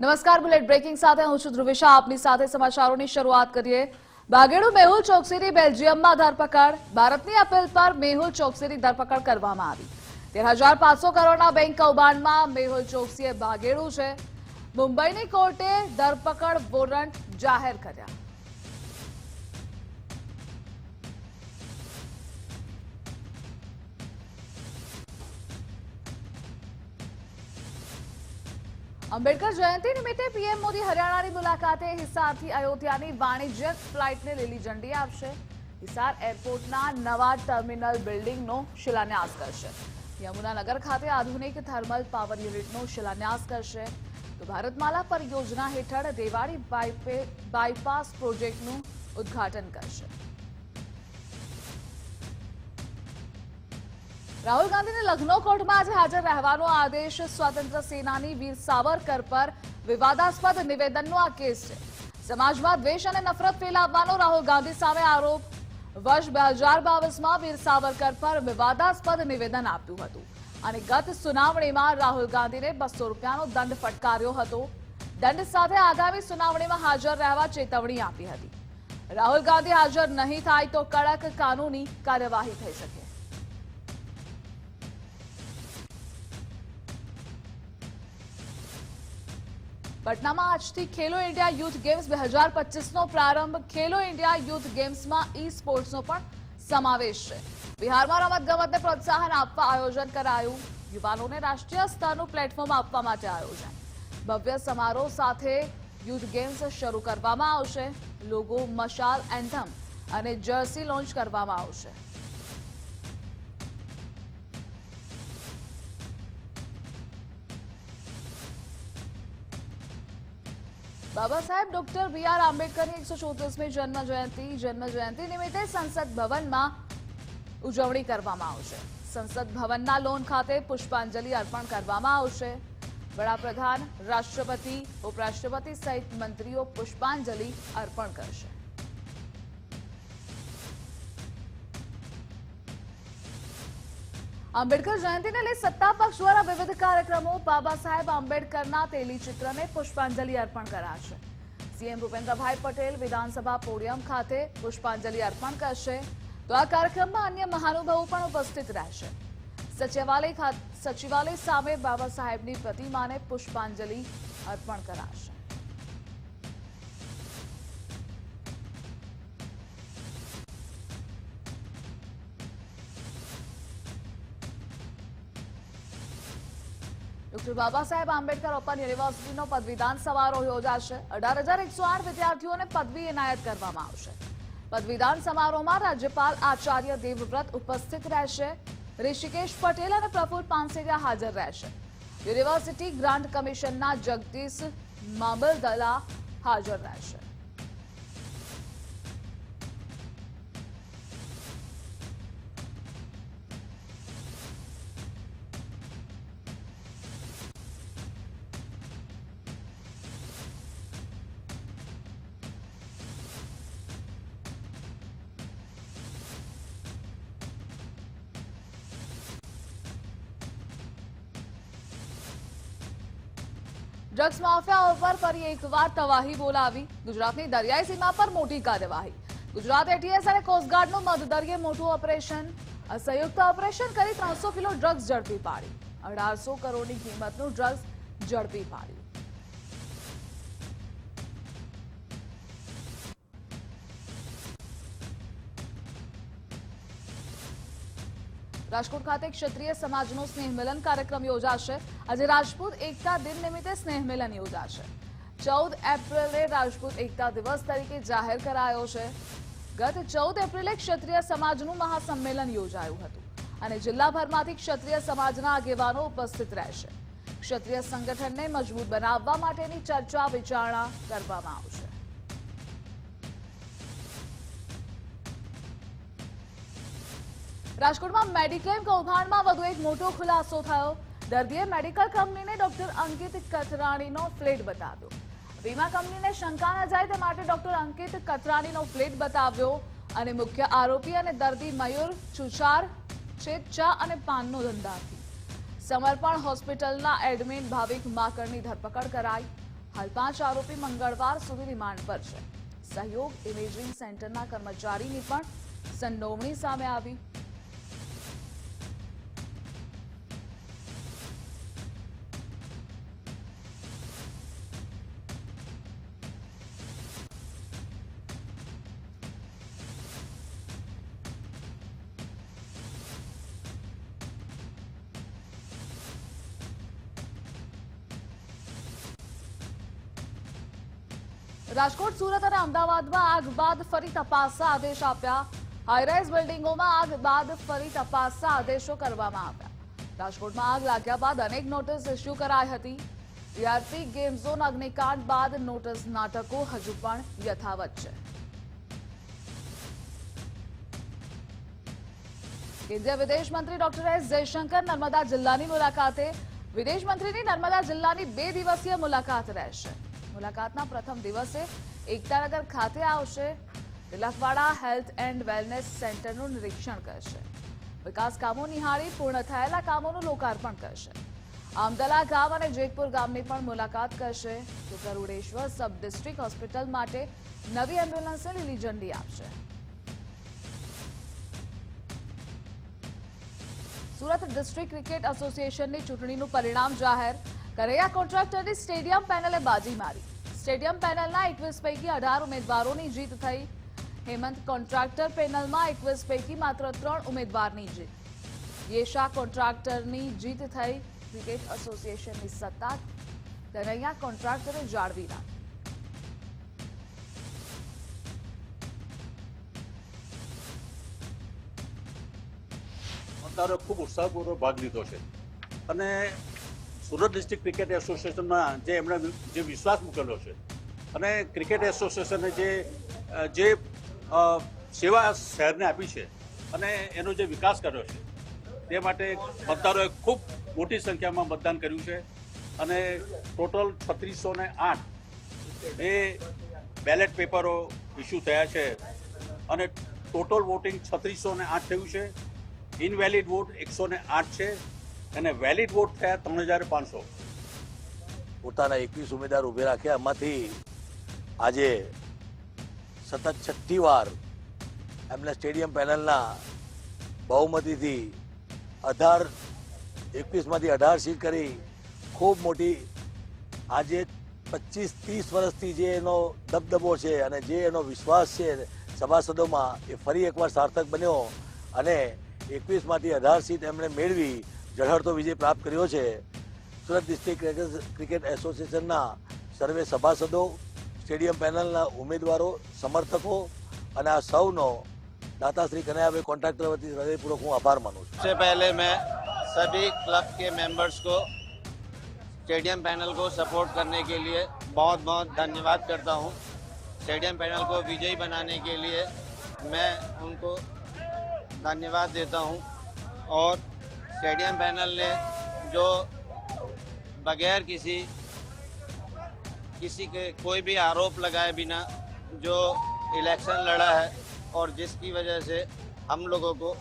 નમસ્કાર, bullet breaking સાથે હું છું ધ્રુવિશા. આપની સાથે સમાચારોની શરૂઆત કરીએ. બાગેડુ મેહુલ ચોકસીની બેલ્જિયમમાં ધરપકડ. ભારતની અપીલ પર મેહુલ ચોકસીની ધરપકડ કરવામાં આવી. તેર હજાર પાંચસો કરોડના બેંક કૌભાંડમાં મેહુલ ચોકસીએ ભાગેડુ છે. મુંબઈની કોર્ટે ધરપકડ વોરંટ જાહેર કર્યા. અંબેડકર જયંતિ નિમિત્તે પીએમ મોદી હરિયાણાની મુલાકાતે હિસારથી અયોધ્યાની વાણિજ્યક ફ્લાઇટને લીલી ઝંડી આપશે. હિસાર એરપોર્ટના નવા ટર્મિનલ બિલ્ડિંગનો શિલાન્યાસ કરશે. યમુનાનગર ખાતે આધુનિક થર્મલ પાવર યુનિટનો શિલાન્યાસ કરશે. તો ભારતમાલા પરિયોજના હેઠળ દેવાડી બાયપે- બાયપાસ પ્રોજેક્ટનું ઉદ્ઘાટન કરશે. રાહુલ ગાંધીને લખનૌ કોર્ટમાં આજે હાજર રહેવાનો આદેશ સ્વાતંત્ર્ય સેનાની વીર સાવરકર પર વિવાદાસ્પદ નિવેદનનો આ કેસ છે. સમાજમાં દ્વેષ અને નફરત ફેલાવવાનો રાહુલ ગાંધી સામે આરોપ. વર્ષ બે હજાર બાવીસમાં વીર સાવરકર પર વિવાદાસ્પદ નિવેદન આપ્યું હતું અને ગત સુનાવણીમાં રાહુલ ગાંધીને બસો રૂપિયાનો દંડ ફટકાર્યો હતો. દંડ સાથે આગામી સુનાવણીમાં હાજર રહેવા ચેતવણી આપી હતી. રાહુલ ગાંધી હાજર નહીં થાય તો કડક કાનૂની કાર્યવાહી થઈ શકે. પટનામાં આજથી ખેલો ઇન્ડિયા યુથ ગેમ્સ બે હજાર પચીસનો પ્રારંભ ખેલો ઇન્ડિયા યુથ ગેમ્સમાં ઈ સ્પોર્ટ્સનો પણ સમાવેશ છે. બિહારમાં રમતગમતને પ્રોત્સાહન આપવા આયોજન કરાયું. યુવાનોને રાષ્ટ્રીય સ્તરનું પ્લેટફોર્મ આપવા માટે આયોજન. ભવ્ય સમારોહ સાથે યુથ ગેમ્સ શરૂ કરવામાં આવશે. લોગો, મશાલ, એન્થમ અને જર્સી લોન્ચ કરવામાં આવશે. Baba Saheb, doctor B R આંબેડકરની એકસો ચોત્રીસમી જન્મ જયંતિ જન્મ જયંતિ નિમિત્તે સંસદ ભવનમાં ઉજવણી કરવામાં આવશે. સંસદ ભવનના લોન ખાતે પુષ્પાંજલિ અર્પણ કરવામાં આવશે. વડાપ્રધાન, રાષ્ટ્રપતિ, ઉપરાષ્ટ્રપતિ સહિત મંત્રીઓ પુષ્પાંજલિ અર્પણ કરશે. આંબેડકર જયંતિને લઈ સત્તા પક્ષ દ્વારા વિવિધ કાર્યક્રમો બાબા સાહેબ આંબેડકરના તેલીચિત્રને પુષ્પાંજલિ અર્પણ કરાશે. સીએમ ભૂપેન્દ્રભાઈ પટેલ વિધાનસભા પોડિયમ ખાતે પુષ્પાંજલિ અર્પણ કરશે. તો આ કાર્યક્રમમાં અન્ય મહાનુભાવો પણ ઉપસ્થિત રહેશે. સચિવાલય સચિવાલય સામે બાબા સાહેબની પ્રતિમાને પુષ્પાંજલિ અર્પણ કરાશે. ડોક્ટર બાબા સાહેબ આંબેડકર ઓપન યુનિવર્સિટીનો પદવીદાન સમારોહ યોજાશે. અઢાર હજાર એકસો આઠ વિદ્યાર્થીઓને પદવી એનાયત કરવામાં આવશે. પદવીદાન સમારોહમાં રાજ્યપાલ આચાર્ય દેવવ્રત ઉપસ્થિત રહેશે. ઋષિકેશ પટેલ અને પ્રફુલ પાનસેરિયા હાજર રહેશે. યુનિવર્સિટી ગ્રાન્ટ કમિશનના જગદીશ મામલદલા હાજર રહેશે. ડ્રગ્સ માફિયા ઉપર ફરી એકવાર તવાહી બોલાવી. ગુજરાતની દરિયાઈ સીમા પર મોટી કાર્યવાહી. ગુજરાત એટીએસ અને કોસ્ટગાર્ડનું મધદરિયે મોટું ઓપરેશન. સંયુક્ત ઓપરેશન કરી ત્રણસો કિલો ડ્રગ્સ ઝડપી પાડી. અઢારસો કરોડની કિંમતનું ડ્રગ્સ ઝડપી પાડ્યું રાજકોટ ખાતે ક્ષત્રિય સમાજનો સ્નેહ મિલન કાર્યક્રમ યોજાશે. આજે રાજપૂત એકતા દિન નિમિત્તે સ્નેહ મિલન યોજાશે. ચૌદ એપ્રિલે રાજપૂત એકતા દિવસ તરીકે જાહેર કરાયો છે. ગત ચૌદ એપ્રિલે ક્ષત્રિય સમાજનું મહાસંમેલન યોજાયું હતું અને જિલ્લાભરમાંથી ક્ષત્રિય સમાજના આગેવાનો ઉપસ્થિત રહેશે. ક્ષત્રિય સંગઠનને મજબૂત બનાવવા માટેની ચર્ચા વિચારણા કરવામાં આવશે. રાજકોટમાં મેડિક્લેમ કૌભાંડમાં વધુ એક મોટો ખુલાસો થયો. દર્દીએ મેડિકલ કંપનીને ડોક્ટર અંકિત કતરાણીનો ફ્લેટ બતાવ્યો. વીમા કંપનીને શંકા ન જાય તે માટે ડોક્ટર અંકિત કતરાણીનો ફ્લેટ બતાવ્યો અને મુખ્ય આરોપી અને દર્દી મયુર ચુચાર છે ચા અને પાનનો ધંધાથી સમર્પણ હોસ્પિટલના એડમિન ભાવિક માકડની ધરપકડ કરાઈ. હાલ પાંચ આરોપી મંગળવાર સુધી રિમાન્ડ પર છે. સહયોગ ઇમેજિંગ સેન્ટરના કર્મચારીની પણ સંડોવણી સામે આવી. રાજકોટ, સુરત અને અમદાવાદમાં આગ બાદ ફરી તપાસના આદેશ આપ્યા. હાઈરાઇઝ બિલ્ડિંગોમાં આગ બાદ ફરી તપાસના આદેશો કરવામાં આવ્યા. રાજકોટમાં આગ લાગ્યા બાદ અનેક નોટિસ ઇસ્યુ કરાઈ હતી. ટીઆરપી ગેમ ઝોન અગ્નિકાંડ બાદ નોટિસ નાટકો હજુ પણ યથાવત છે. કેન્દ્રીય વિદેશ મંત્રી ડોક્ટર એસ જયશંકર નર્મદા જિલ્લાની મુલાકાતે. વિદેશ મંત્રીની નર્મદા જિલ્લાની બે દિવસીય મુલાકાત રહેશે. મુલાકાતના પ્રથમ દિવસે એકતાનગર ખાતે આવશે. તિલકવાડા હેલ્થ એન્ડ વેલનેસ સેન્ટરનું નિરીક્ષણ કરશે. વિકાસ કામો નિહાળી પૂર્ણ થયેલા કામોનું લોકાર્પણ કરશે. આમદલા ગામ અને જેતપુર ગામની પણ મુલાકાત કરશે. તો ગરુડેશ્વર સબ ડિસ્ટ્રિક્ટ હોસ્પિટલ માટે નવી એમ્બ્યુલન્સને લીલી ઝંડી આપશે. સુરત ડિસ્ટ્રિક્ટ ક્રિકેટ એસોસિએશનની ચૂંટણીનું પરિણામ જાહેર. કરૈયા કોન્ટ્રાક્ટરની સ્ટેડિયમ પેનલે બાજી મારી. સ્ટેડિયમ પેનલના એકવીસ પૈકી અઢાર ઉમેદવારોની જીત થઈ. હેમંત કોન્ટ્રાક્ટર પેનલમાં એકવીસ પૈકી માત્ર ત્રણ ઉમેદવારની જીત. યેશા કોન્ટ્રાક્ટરની જીત થઈ. ક્રિકેટ એસોસિએશનની સત્તા કરૈયા કોન્ટ્રાક્ટરે જાળવી રાખી. મતદારોએ ખૂબ ઉત્સાહપૂર્વક ભાગ લીધો છે. અને સુરત ડિસ્ટ્રિક્ટ ક્રિકેટ એસોસિએશનમાં જે એમણે જે વિશ્વાસ મૂકેલો છે અને ક્રિકેટ એસોસિએશને જે જે સેવા શહેરને આપી છે અને એનો જે વિકાસ કર્યો છે, તે માટે મતદારોએ ખૂબ મોટી સંખ્યામાં મતદાન કર્યું છે અને ટોટલ છત્રીસો ને આઠ એ બેલેટ પેપરો ઇસ્યુ થયા છે અને ટોટલ વોટિંગ છત્રીસો ને આઠ થયું છે, ઇનવેલિડ વોટ એકસો ને આઠ છે અને વેલિડ વોટ થયા ત્રણ હજાર પાંચસો. પોતાના એકવીસ ઉમેદવાર ઊભે રાખ્યા. એમાંથી આજે સતત છઠ્ઠી વાર એમને સ્ટેડિયમ પેનલના બહુમતીથી અઢાર, એકવીસમાંથી અઢાર સીટ કરી ખૂબ મોટી આજે પચીસ, ત્રીસ વર્ષથી જે એનો દબદબો છે અને જે એનો વિશ્વાસ છે સભાસદોમાં એ ફરી એકવાર સાર્થક બન્યો અને એકવીસમાંથી અઢાર સીટ એમણે મેળવી ઝળહળતો વિજય પ્રાપ્ત કર્યો છે સુરત ડિસ્ટ્રિક્ટ ક્રિકેટ- ક્રિકેટ એસોસિએશનના સર્વે સભાસદો સ્ટેડિયમ પેનલના ઉમેદવારો સમર્થકો અને આ સૌનો દાતા શ્રી કનૈયાભાઈ કોન્ટ્રાક્ટર વતી હૃદયપૂર્વક હું આભાર માનું છું सबसे पहले मैं सभी क्लब के मेंबर्स को स्टेडियम पैनल को सपोर्ट करने के लिए बहुत बहुत धन्यवाद करता हूं स्टेडियम पैनल को विजयी बनाने के लिए मैं उनको धन्यवाद देता हूं और स्टेडियम पैनल ने जो बगैर किसी किसी के कोई भी आरोप लगाए बिना जो इलेक्शन लड़ा है और जिसकी वजह से हम लोगों को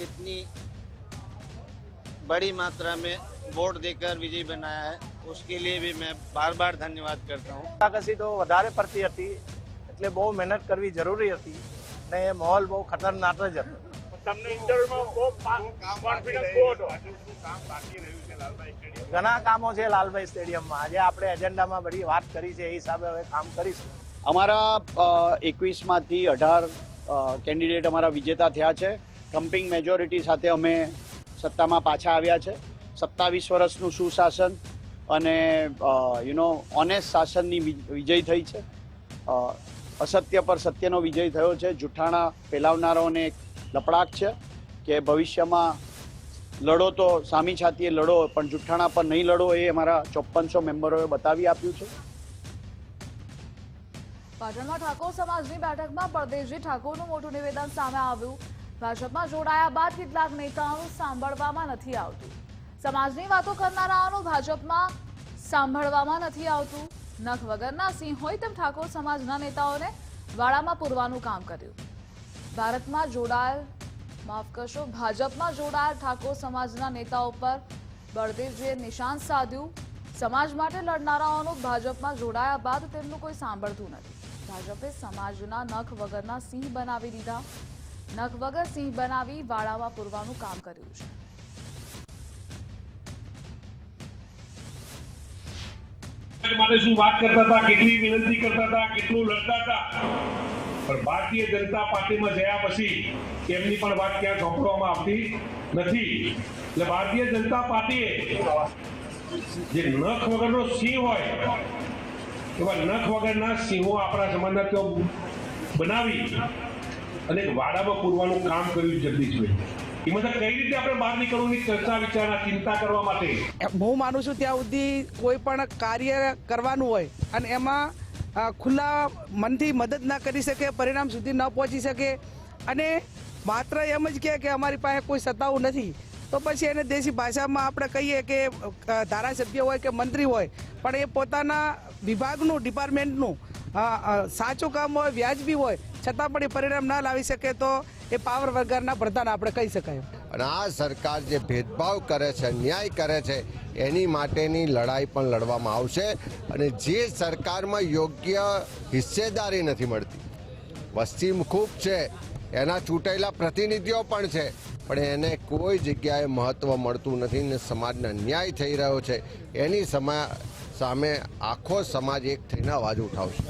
इतनी बड़ी मात्रा में वोट देकर विजयी बनाया है उसके लिए भी मैं बार बार धन्यवाद करता हूँ તાકસી તો વધારે પડતી હતી એટલે બહુ મહેનત કરવી જરૂરી હતી ને એ માહોલ બહુ ખતરનાક જ હતો તમને ઇન્ટરવ્યુમાં કોન્ફિડન્સ બહુ હતો. ઘણા કામો છે લાલભાઈ સ્ટેડિયમમાં. આજે આપણે એજન્ડામાં બધી વાત કરી છે એ હિસાબે હવે કામ કરીશું. અમારા એકવીસમાંથી અઢાર કેન્ડિડેટ અમારા વિજેતા થયા છે. કમ્પિંગ મેજોરિટી સાથે અમે સત્તામાં પાછા આવ્યા છે. સત્તાવીસ વર્ષનું સુશાસન અને યુ નો ઓનેસ્ટ શાસનની વિજય થઈ છે. અસત્ય પર સત્યનો વિજય થયો છે. જુઠ્ઠાણા ફેલાવનારાઓને એક લપડાક છે કે ભવિષ્યમાં લડો તો સામી છાતીએ લડો, પણ જુઠ્ઠાણા પર નહીં લડો એ અમારા ચોપ્પનસો મેમ્બરોએ બતાવી આપ્યું છે. પાટણમાં ઠાકોર સમાજની બેઠકમાં પરદેશજી ઠાકોરનું મોટું નિવેદન સામે આવ્યું. ભાજપમાં જોડાયા બાદ કેટલાક નેતાઓનું સાંભળવામાં નથી આવતું. સમાજની વાતો કરનારાઓનું ભાજપમાં સાંભળવામાં નથી આવતું. નખ વગરના સિંહ હોય તેમ ઠાકોર સમાજના નેતાઓને વાડામાં પૂરવાનું કામ કર્યું. ભારતમાં જોડાયેલ, માફ કરશો, ભાજપમાં જોડાયેલ ઠાકોર સમાજના નેતાઓ પર બળદેવજીએ નિશાન સાધ્યું. સમાજ માટે લડનારાઓનું ભાજપમાં જોડાયા બાદ તેમનું કોઈ સાંભળતું નથી. ભાજપે સમાજના નખ વગરના સિંહ બનાવી દીધા. નખ વગર સિંહ બનાવી વાળામાં પૂરવાનું કામ કર્યું છે. માટે શું વાત કરતા હતા? કેટલી વિનંતી કરતા હતા? કેટલું લડતા હતા? પણ ભારતીય જનતા પાર્ટીમાં જયા પછી એમની પણ વાત ક્યાં સાંભળવામાં આવતી નથી. એટલે ભારતીય જનતા પાર્ટીએ જે નખ વગરનો સિંહ હોય, એવા નખ વગરના સિંહો આપણા સમાજના તેઓ બનાવી અને વાડામાં પૂરવાનું કામ કર્યું જગદીશભાઈ એમાં કઈ રીતે આપણે બહાર નીકળવાની ચર્ચા, વિચારણા, ચિંતા કરવા માટે? હું માનું છું ત્યાં સુધી કોઈ પણ કાર્ય કરવાનું હોય અને એમાં ખુલ્લા મનથી મદદ ના કરી શકે, પરિણામ સુધી ન પહોંચી શકે. અને માત્ર એમ જ કહે કે અમારી પાસે કોઈ સત્તાઓ નથી. તો પછી એને દેશી ભાષામાં આપણે કહીએ કે ધારાસભ્ય હોય કે મંત્રી હોય, પણ એ પોતાના વિભાગનું, ડિપાર્ટમેન્ટનું સાચું કામ હોય, વ્યાજબી હોય, છતાં પણ એ પરિણામ ના લાવી શકે તો એ પાવર વગરના પ્રધાન આપણે કહી શકાય. અને આ સરકાર જે ભેદભાવ કરે છે ન્યાય કરે છે, એની માટેની લડાઈ પણ લડવામાં આવશે અને જે સરકારમાં યોગ્ય હિસ્સેદારી નથી મળતી, વસ્તી ખૂબ છે, એના ચૂંટાયેલા પ્રતિનિધિઓ પણ છે, પણ એને કોઈ જગ્યાએ મહત્ત્વ મળતું નથી ને સમાજને ન્યાય થઈ રહ્યો છે, એની સમા, સામે આખો સમાજ એક થઈને અવાજ ઉઠાવશે.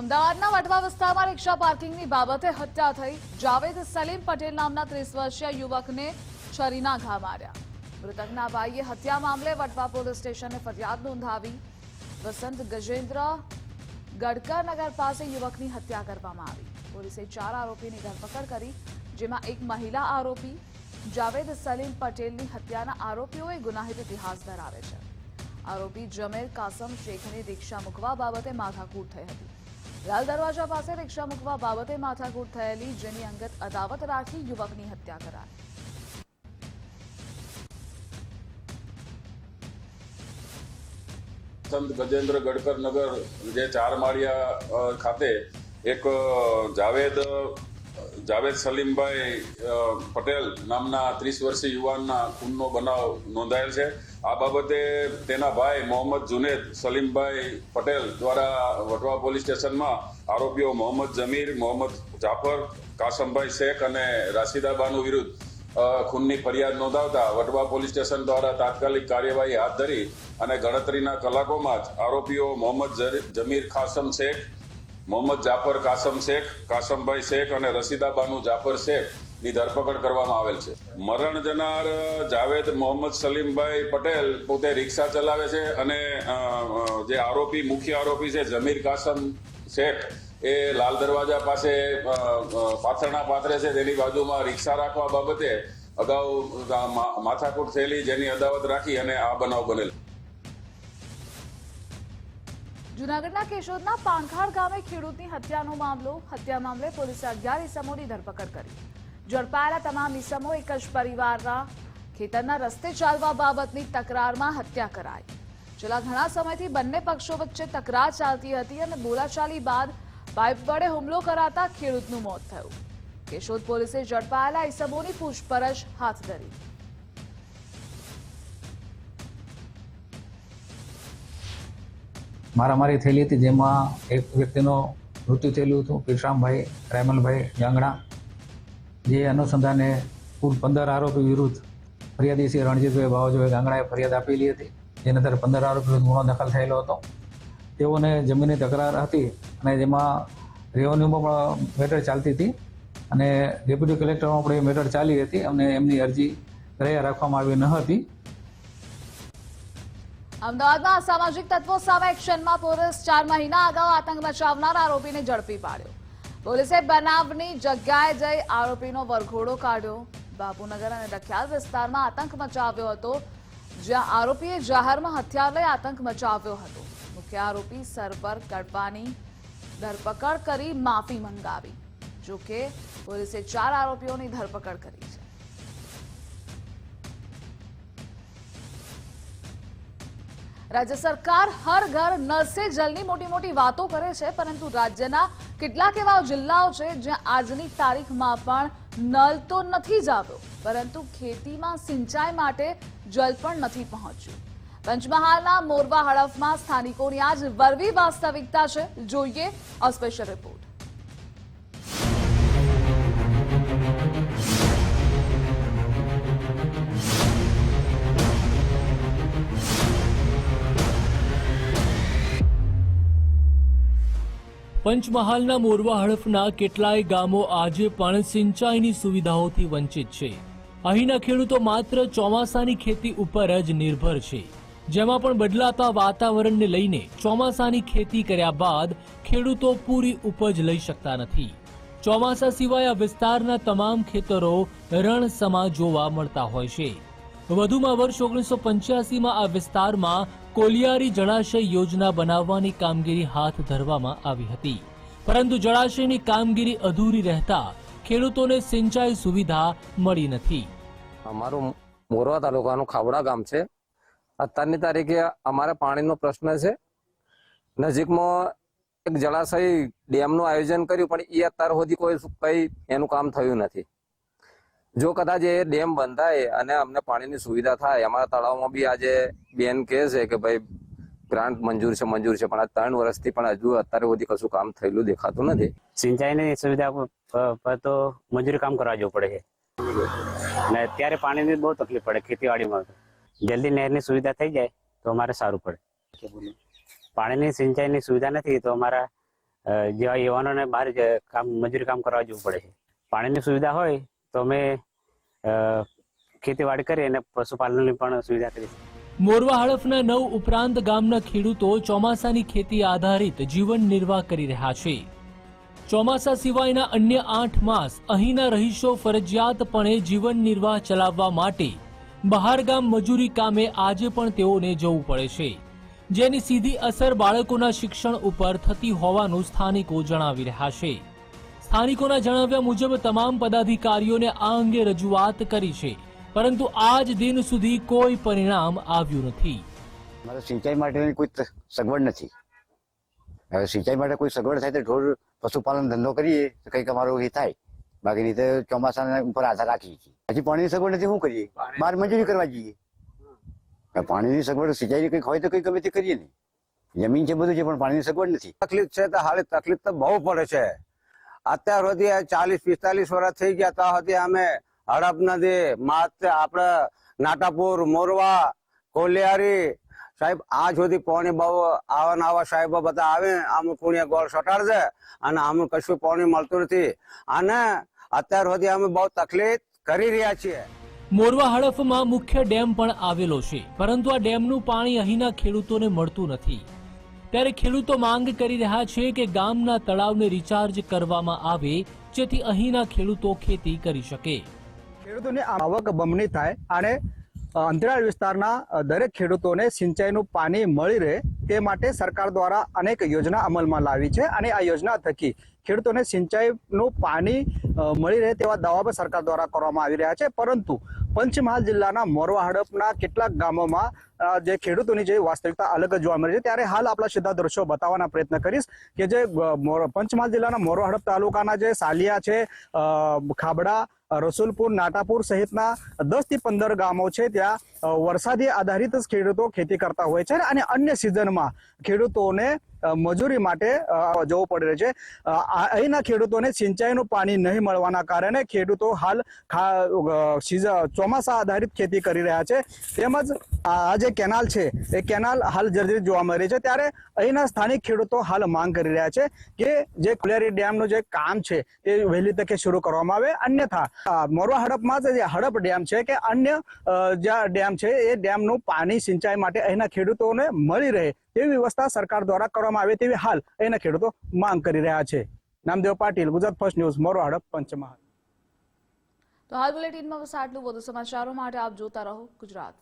અમદાવાદના વટવા વિસ્તારમાં રિક્ષા પાર્કિંગની બાબતે હત્યા થઈ. જાવેદ સલીમ પટેલ નામના ત્રીસ વર્ષીય યુવકને છરીના ઘા માર્યા. મૃતકના ભાઈએ હત્યા મામલે વટવા પોલીસ સ્ટેશને ફરિયાદ નોંધાવી. વસંત ગજેન્દ્ર ગડકરનગર પાસે યુવકની હત્યા કરવામાં આવી. પોલીસે ચાર આરોપીની ધરપકડ કરી, જેમાં એક મહિલા આરોપી જાવેદ સલીમ પટેલની હત્યાના આરોપીઓએ ગુનાહિત ઇતિહાસ ધરાવે છે. આરોપી જમેર કાસમ શેખની રિક્ષા મૂકવા બાબતે માથાકૂટ થઈ હતી. લાલ દરવાજા પાસે રિક્ષા મૂકવા બાબતે માથાકૂટ થયેલી, જેની અંગત અદાવત રાખી યુવકની હત્યા કરાઈ. સંત ગજેન્દ્ર ગડકર નગર, જે ચાર માળિયા ખાતે એક જાવેદ જાવેદ સલીમભાઈ પટેલ નામના ત્રીસ વર્ષીય યુવાનના ખૂનનો બનાવ નોંધાયેલ છે. આ બાબતે તેના ભાઈ મોહમ્મદ જુનેદ સલીમભાઈ પટેલ દ્વારા વટવા પોલીસ સ્ટેશનમાં આરોપીઓ મોહમ્મદ જમીર, મોહમ્મદ જાફર, કાસમભાઈ શેખ અને રાશિદા બાનુ વિરુદ્ધ ખૂનની ફરિયાદ નોંધાવતા વટવા પોલીસ સ્ટેશન દ્વારા તાત્કાલિક કાર્યવાહી હાથ ધરી અને ગણતરીના કલાકોમાં જ આરોપીઓ મોહમ્મદ જમીર કાસમ શેખ, મોહમ્મદ જાફર કાસમ શેખ, કાસમભાઈ શેખ અને રસીદા જાફર શેખ ની ધરપકડ કરવામાં આવેલ છે. મરણ જનાર જાવેદ મોહમ્મદ સલીમભાઈ પટેલ પોતે રિક્ષા ચલાવે છે અને જે આરોપી, મુખ્ય આરોપી છે, જમીર કાસમ શેખ, એ લાલ દરવાજા પાસે પાથરણા પાથરે છે. તેની બાજુમાં રિક્ષા રાખવા બાબતે અગાઉ માથાકૂટ થયેલી જેની અદાવત રાખી અને આ બનાવ બનેલ. જુનાગઢના કેશોદના પાંખાડ ગામે ખેડૂતની હત્યાનો મામલો, હત્યા મામલે પોલીસે અગિયાર ઇસમોની ધરપકડ કરી. ઝડપાયેલા તમામ ઇસમો એક જ પરિવારના ખેતરના રસ્તે ચાલવા બાબતની તકરારમાં હત્યા કરાઈ. છેલ્લા ઘણા સમયથી બંને પક્ષો વચ્ચે તકરાર ચાલતી હતી અને બોલાચાલી બાદ પાઇપ વડે હુમલો કરાતા ખેડૂતનું મોત થયું. કેશોદ પોલીસે ઝડપાયેલા ઇસમોની પૂછપરછ હાથ ધરી. મારામારી થયેલી હતી જેમાં એક વ્યક્તિનું મૃત્યુ થયેલું હતું. પીરસામભાઈ રેમલભાઈ જાંગડા જે અનુસંધાને કુલ પંદર આરોપી વિરુદ્ધ ફરિયાદી શ્રી રણજીતભાઈ બાવાજીભાઈ ગાંગડાએ ફરિયાદ આપેલી હતી. જેના અંદર પંદર આરોપી વિરુદ્ધ ગુનો દાખલ થયેલો હતો. તેઓને જમીનની તકરાર હતી અને જેમાં રેવન્યુમાં પણ મેટર ચાલતી હતી અને ડેપ્યુટી કલેક્ટરમાં પણ એ મેટર ચાલી હતી અને એમની અરજી રહ્યા રાખવામાં આવી ન હતી. અમદાવાદમાં સામાજિક તત્વો સામે એક્શનમાં પોલીસ ચાર મહિના અગાઉ આતંક મચાવનાર આરોપીને ઝડપી પાડ્યો. પોલીસે બનાવની જગ્યાએ જઈ આરોપીનો વરઘોડો કાઢ્યો. બાપુનગર અને રખિયાલ વિસ્તારમાં આતંક મચાવ્યો હતો, જ્યાં આરોપીએ જાહેરમાં હથિયાર લઈ આતંક મચાવ્યો હતો. મુખ્ય આરોપી સરવર કડવાની ધરપકડ કરી માફી મંગાવી જોકે પોલીસે ચાર આરોપીઓની ધરપકડ કરી છે. રાજ્ય સરકાર હર ઘર નળ સે જલની મોટી મોટી વાતો કરે છે, પરંતુ રાજ્યના કેટલાક એવા જિલ્લાઓ છે જ્યાં આજની તારીખમાં પણ નલ તો નથી જ આવ્યો, પરંતુ ખેતીમાં સિંચાઈ માટે જલ પણ નથી પહોંચ્યું. પંચમહાલના મોરવા હડફમાં સ્થાનિકોની આજ વરવી વાસ્તવિકતા છે. જોઈએ અસ્પેશિયલ રિપોર્ટ પંચમહાલના મોરવા હડફના કેટલાય ગામો આજે પણ સિંચાઈની સુવિધાઓથી વંચિત છે. અહીંના ખેડૂતો માત્ર ચોમાસાની ખેતી ઉપર જ નિર્ભર છે. જેમાં પણ બદલાતા વાતાવરણને લઈને ચોમાસાની ખેતી કર્યા બાદ ખેડૂતો પૂરી ઉપજ લઈ શકતા નથી. ચોમાસા સિવાય આ વિસ્તારના તમામ ખેતરો રણ સમા જોવા મળતા હોય છે. વધુમાં વર્ષ ઓગણીસો પંચ્યાસીમાં આ વિસ્તારમાં કોલિયારી જળાશય યોજના બનાવવાની કામગીરી હાથ ધરવામાં આવી હતી. પરંતુ જળાશયની કામગીરી અધૂરી રહેતા ખેડૂતોને સિંચાઈ સુવિધા મળી નથી. અમારું મોરવા તાલુકાનું ખાવડા ગામ છે. અત્યારની તારીખે અમારે પાણીનો પ્રશ્ન છે. નજીકમાં એક જળાશય ડેમનું આયોજન કર્યું, પણ એ અત્યાર સુધી કોઈ કઈ એનું કામ થયું નથી. જો કદાચ એ ડેમ બંધાય અને અમને પાણીની સુવિધા થાય, અમારા તળાવમાં બી આજે બેન કહે છે કે ભાઈ, ગ્રાન્ટ મંજૂર છે મંજૂર છે. પણ આ ત્રણ વર્ષથી પણ હજુ અત્યારે સુધી કશું કામ થયેલું દેખાતું નથી. સિંચાઈની સુવિધા પર તો મજૂરી કામ કરવા જવું પડે છે. અને અત્યારે પાણીની બહુ તકલીફ પડે ખેતીવાડીમાં. જલ્દી નહેરની સુવિધા થઈ જાય તો અમારે સારું પડે. પાણીની સિંચાઈની સુવિધા નથી તો અમારા જેવા યુવાનોને બહાર કામ મજૂરી કામ કરવા જવું પડે છે. પાણીની સુવિધા હોય તો અમે ખેતીવાડી કરી અને પશુપાલનની પણ સુવિધા કરી. મોરવા હડફના નવ ઉપરાંત ગામના ખેડૂતો ચોમાસાની ખેતી આધારિત જીવન નિર્વાહ કરી રહ્યા છે. ચોમાસા સિવાયના અન્ય આઠ માસ અહીંના રહીશો ફરજિયાતપણે જીવન નિર્વાહ ચલાવવા માટે બહારગામ મજૂરી કામે આજે પણ તેઓને જવું પડે છે. જેની સીધી અસર બાળકોના શિક્ષણ ઉપર થતી હોવાનું સ્થાનિકો જણાવી રહ્યા છે. સ્થાનિકોના જણાવ્યા મુજબ તમામ પદાધિકારીઓને આ અંગે રજૂઆત કરી છે. પરંતુ આજ દિન સુધી કોઈ પરિણામ આવ્યું નથી. સિંચાઈ માટેની કોઈ સગવડ નથી. હવે સિંચાઈ માટે કોઈ સગવડ થાય તો ઢોર પશુપાલન ધંધો કરીએ તો કંઈક અમારો એ થાય. બાકી રીતે ચોમાસા ચોમાસાના ઉપર આધાર રાખીએ છીએ. હજી પાણીની સગવડ નથી શું કરીએ? બહાર મજૂરી કરવા જઈએ. પાણીની સગવડ સિંચાઈ કંઈક હોય તો કંઈક ગમે તે કરીએ નહીં જમીન છે બધું છે પણ પાણીની સગવડ નથી. તકલીફ છે તો હાલે તકલીફ તો બહુ પડે છે. અત્યાર સુધી ચાલીસ, પિસ્તાલીસ વર્ષ થઈ ગયા ત્યાં સુધી અમે હડપ નદી માત્ર આપણે નાટાપુર, મોરવા, કોલિયારી સાહેબ, આજ સુધી પાણી બહુ આવા ને આવા સાહેબો બધા આવે આમ કુણિયા ગોળ સટાડશે અને આમ કશું પાણી મળતું નથી. અને અત્યાર સુધી અમે બહુ તકલીફ કરી રહ્યા છીએ. મોરવા હડફમાં મુખ્ય ડેમ પણ આવેલો છે, પરંતુ આ ડેમનું પાણી અહીંના ખેડૂતોને મળતું નથી. ત્યારે ખેડૂતો માંગ કરી રહ્યા છે કે ગામના તળાવને રિચાર્જ કરવામાં આવે, જેથી અહીંના ખેડૂતો ખેતી કરી શકે. ખેડૂતોની આવક બમણી થાય અને અંતરાળ વિસ્તારના દરેક ખેડૂતોને સિંચાઈનું પાણી મળી રહે તે માટે સરકાર દ્વારા અનેક યોજના અમલમાં લાવી છે અને આ યોજના થકી ખેડૂતોને સિંચાઈનું પાણી મળી રહે તેવા દાવા પણ સરકાર દ્વારા કરવામાં આવી રહ્યા છે. પરંતુ પંચમહાલ જિલ્લાના મોરવા હડપના કેટલાક ગામોમાં જે ખેડૂતોની જે વાસ્તવિકતા અલગ જોવા મળે છે. ત્યારે હાલ આપણા સીધા દ્રશ્યો બતાવવાના પ્રયત્ન કરીશ કે જે પંચમહાલ જિલ્લાના મોરવા હડપ તાલુકાના જે સાલિયા છે ખાબડા રસુલપુર, નાટાપુર સહિતના દસથી પંદર ગામો છે ત્યાં વરસાદી આધારિત જ ખેડૂતો ખેતી કરતા હોય છે અને અન્ય સિઝનમાં ખેડૂતોને મજૂરી માટે જવું પડી રહ્યું છે. અહીંના ખેડૂતોને સિંચાઈનું પાણી નહીં મળવાના કારણે ખેડૂતો હાલ ચોમાસા આધારિત ખેતી કરી રહ્યા છે. તેમજ આ જે કેનાલ છે, એ કેનાલ હાલ જર્જરિત જોવા મળી છે. ત્યારે અહીંના સ્થાનિક ખેડૂતો હાલ માંગ કરી રહ્યા છે કે જે કુલેરી ડેમનું જે કામ છે, તે વહેલી તકે શરૂ કરવામાં આવે. અન્યથા મોરવા હડપમાં જ હડપ ડેમ છે કે અન્ય જે ડેમ છે, એ ડેમનું પાણી સિંચાઈ માટે અહીંના ખેડૂતોને મળી રહે. તેવી વ્યવસ્થા સરકાર દ્વારા કરવામાં આવે તેવી હાલ અહીંના ખેડૂતો માંગ કરી રહ્યા છે. Namdev Patil, Gujarat first news, Morva Hadaf, Panchmahal. તો હાલ બુલેટિનમાં બસ આટલું વધુ સમાચારો માટે આપ જોતા રહો ગુજરાત